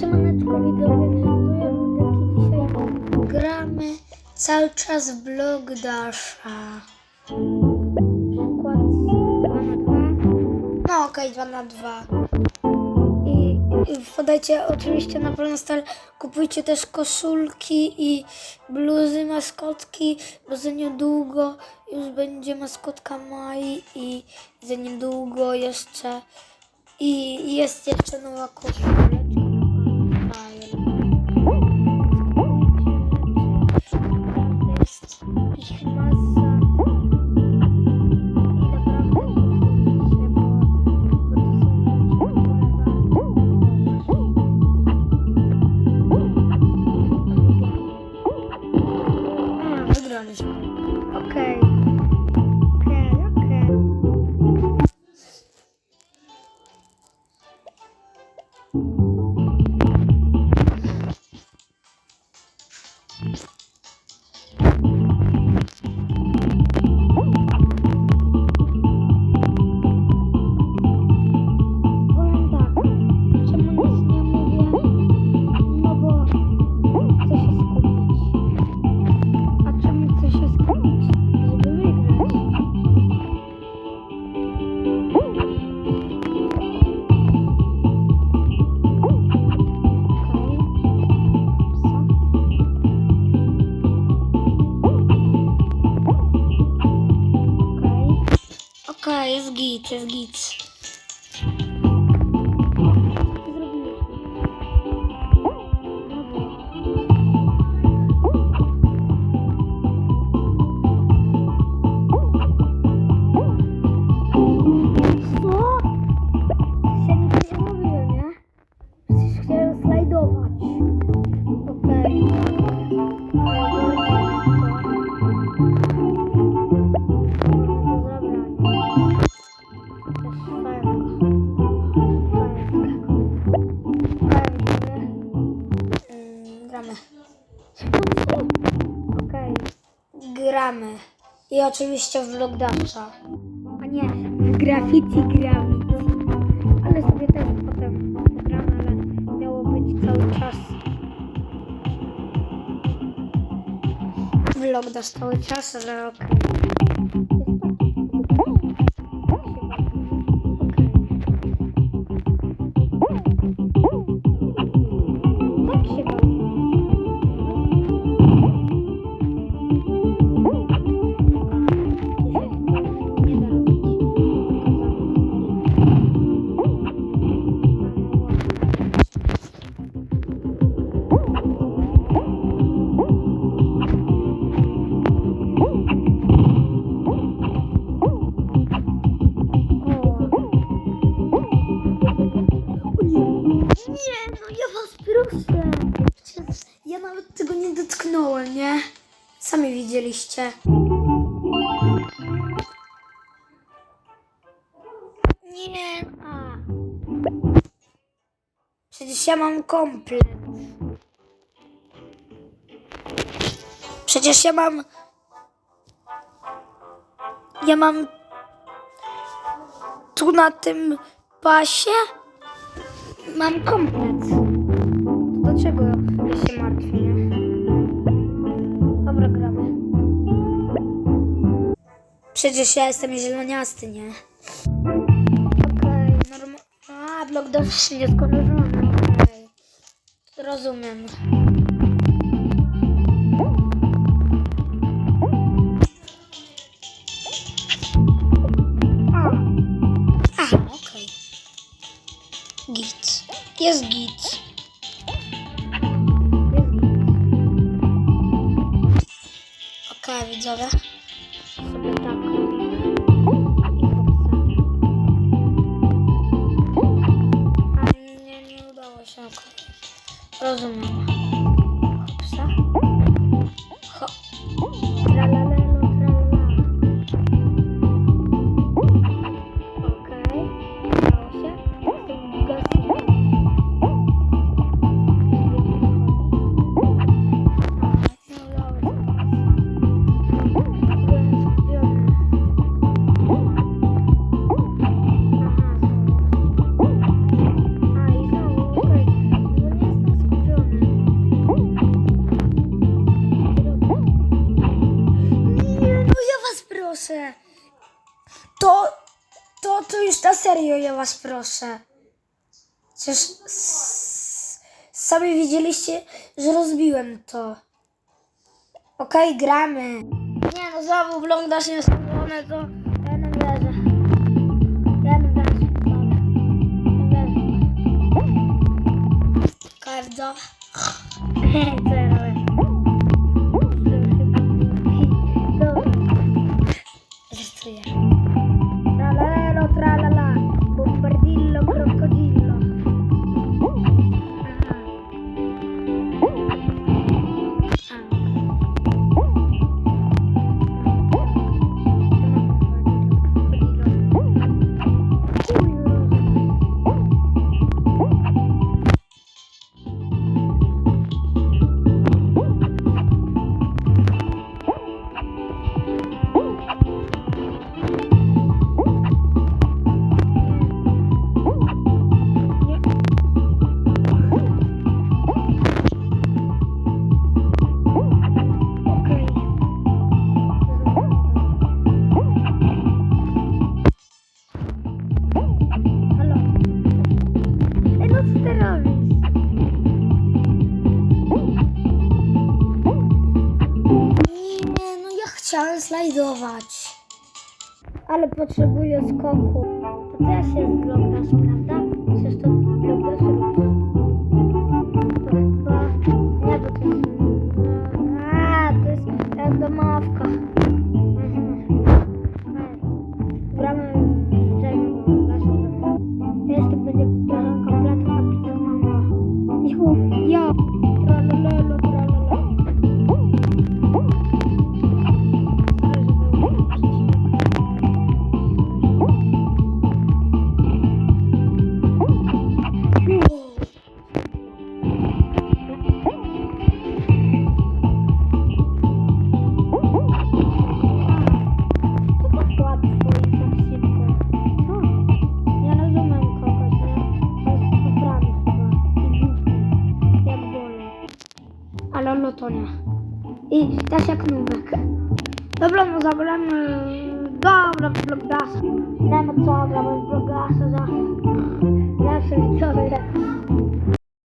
Siemaneczko widzowie, to ja Ludek i dzisiaj gramy cały czas w blog Dasha. Przykład 2 na 2. No okej, 2 na 2. I, I wpadajcie oczywiście na Polnostar, kupujcie też koszulki i bluzy, maskotki, bo za niedługo już będzie maskotka Mai i za niedługo jeszcze i jest jeszcze nowa Oczywiście w Vlogdasha. A nie, w Graffiti Gravity. Ale sobie też potem pogramy, ale miało być cały czas. Vlogdash cały czas, ale okej. Tak nie dotknąłem, nie? Sami widzieliście. Nie. Przecież ja mam komplet. Przecież ja mam. Ja mam. Tu na tym pasie mam komplet. To dlaczego ja się martwię, nie? Przecież ja jestem zieloniasty, nie? Okej, norma... A, blok dosyć nieskończony, okej. Rozumiem. A, A okej. Jest git. Jest git. Okej, widzowie. Rozumiem. proszę. To, to, to już na serio, ja was proszę. Przecież sami widzieliście, że rozbiłem to. Okej, okay, gramy. Nie no, znowu oglądasz nieskończone, to ja nie wierzę. Ja nie wierzę. Nie wierzę. Kardo. chciałem slajdować. Ale potrzebuję skoku. To też jest blokdasz, prawda? Ale on to nie. I też jak nubek. Dobra, no zagramy. Dobra. Nie ma co, gramy w blogdasa zawsze. Zawsze widzowie.